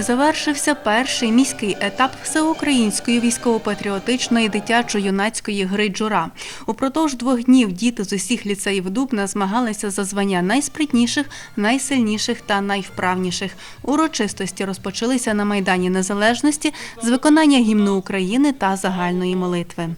Дубні завершився перший міський етап всеукраїнської військово-патріотичної дитячо-юнацької гри Джура. Упродовж двох днів діти з усіх ліцеїв Дубна змагалися за звання найспритніших, найсильніших та найвправніших. Урочистості розпочалися на Майдані Незалежності з виконання гімну України та загальної молитви.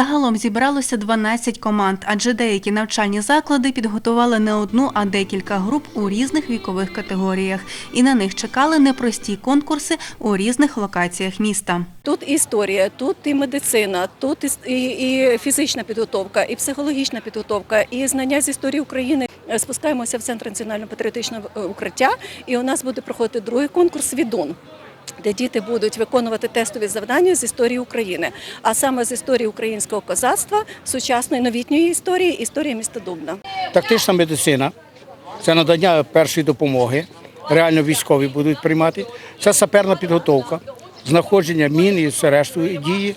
Загалом зібралося 12 команд, адже деякі навчальні заклади підготували не одну, а декілька груп у різних вікових категоріях. І на них чекали непрості конкурси у різних локаціях міста. Тут історія, тут і медицина, тут і, і, фізична підготовка, і психологічна підготовка, і знання з історії України. Е, Спускаємося в центр національно-патріотичного е, укриття, і у нас буде проходити другий конкурс «Відун». Де діти будуть виконувати тестові завдання з історії України, а саме з історії українського козацтва, сучасної новітньої історії, історії міста Дубна. Тактична медицина це надання першої допомоги. Реально військові будуть приймати. Це саперна підготовка, знаходження мін і все решту дії.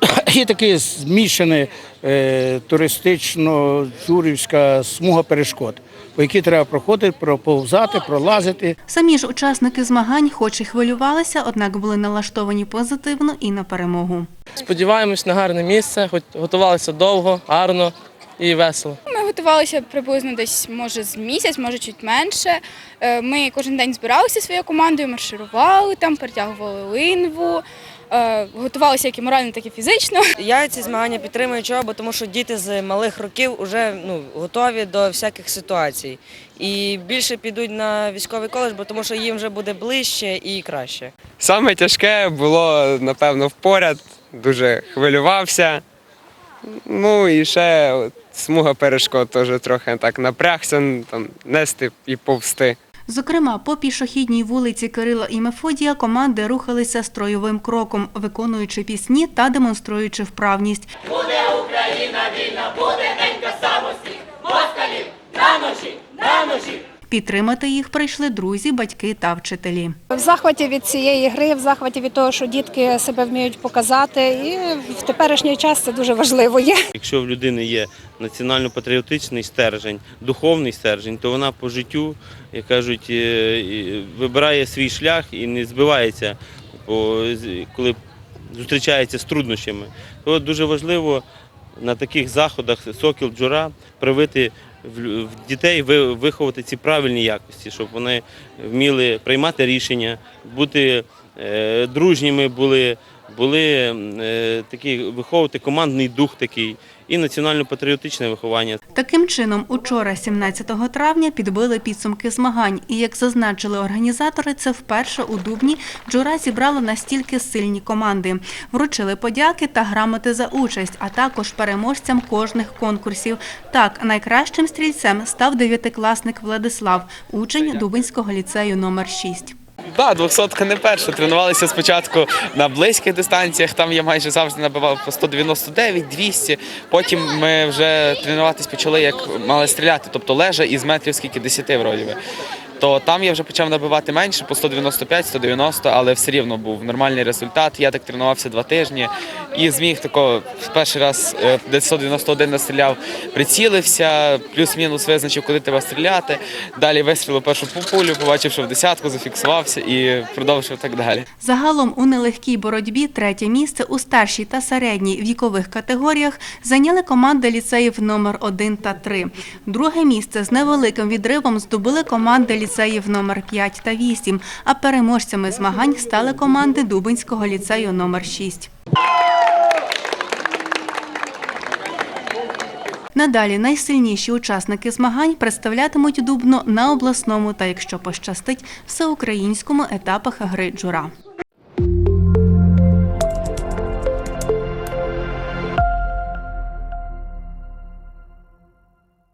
І таке змішане е, туристично-журівська смуга перешкод, по якій треба проходити, проповзати, пролазити. Самі ж учасники змагань, хоч і хвилювалися, однак були налаштовані позитивно і на перемогу. Сподіваємось на гарне місце, хоч готувалися довго, гарно і весело. Ми готувалися приблизно десь може з місяць, може чуть менше. Е, Ми кожен день збиралися своєю командою, марширували там, перетягували линву, готувалися як і морально, так і фізично. Я ці змагання підтримую чого, бо тому що діти з малих років вже ну, готові до всяких ситуацій. І більше підуть на військовий коледж, бо тому що їм вже буде ближче і краще. Саме тяжке було, напевно, впоряд, дуже хвилювався. Ну і ще от, смуга перешкод теж трохи так напрягся, там, нести і повсти. Зокрема, по пішохідній вулиці Кирила і Мефодія команди рухалися строєвим кроком, виконуючи пісні та демонструючи вправність. Підтримати їх прийшли друзі, батьки та вчителі. В захваті від цієї гри, в захваті від того, що дітки себе вміють показати, і в теперішній час це дуже важливо є. Якщо в людини є національно-патріотичний стержень, духовний стержень, то вона по життю, як кажуть, е, вибирає свій шлях і не збивається, коли зустрічається з труднощами. То дуже важливо на таких заходах сокіл джура привити в дітей виховати ці правильні якості, щоб вони вміли приймати рішення, бути е, дружніми були, були е, такі, виховувати командний дух такий і національно-патріотичне виховання. Таким чином, учора, 17 травня, підбили підсумки змагань. І як зазначили організатори, це вперше у Дубні Джура зібрала настільки сильні команди. Вручили подяки та грамоти за участь, а також переможцям кожних конкурсів. Так, найкращим стрільцем став дев'ятикласник Владислав, учень Дубинського ліцею номер 6. Так, двохсотка не перша. Тренувалися спочатку на близьких дистанціях, там я майже завжди набивав по 199, 200. Потім ми вже тренуватись почали, як мали стріляти, тобто лежа із метрів скільки 10 вроді. То там я вже почав набивати менше, по 195, 190, але все рівно був нормальний результат. Я так тренувався два тижні і зміг тако перший раз е, десь 191 настріляв, прицілився, плюс-мінус визначив, куди треба стріляти. Далі вистрілив першу пулю, побачив, що в десятку зафіксувався і продовжив так далі. Загалом у нелегкій боротьбі третє місце у старшій та середній вікових категоріях зайняли команди ліцеїв номер 1 та 3. Друге місце з невеликим відривом здобули команди ліцеїв номер 5 та 8, а переможцями змагань стали команди Дубинського ліцею номер 6. Надалі найсильніші учасники змагань представлятимуть Дубно на обласному та, якщо пощастить, всеукраїнському етапах гри джура.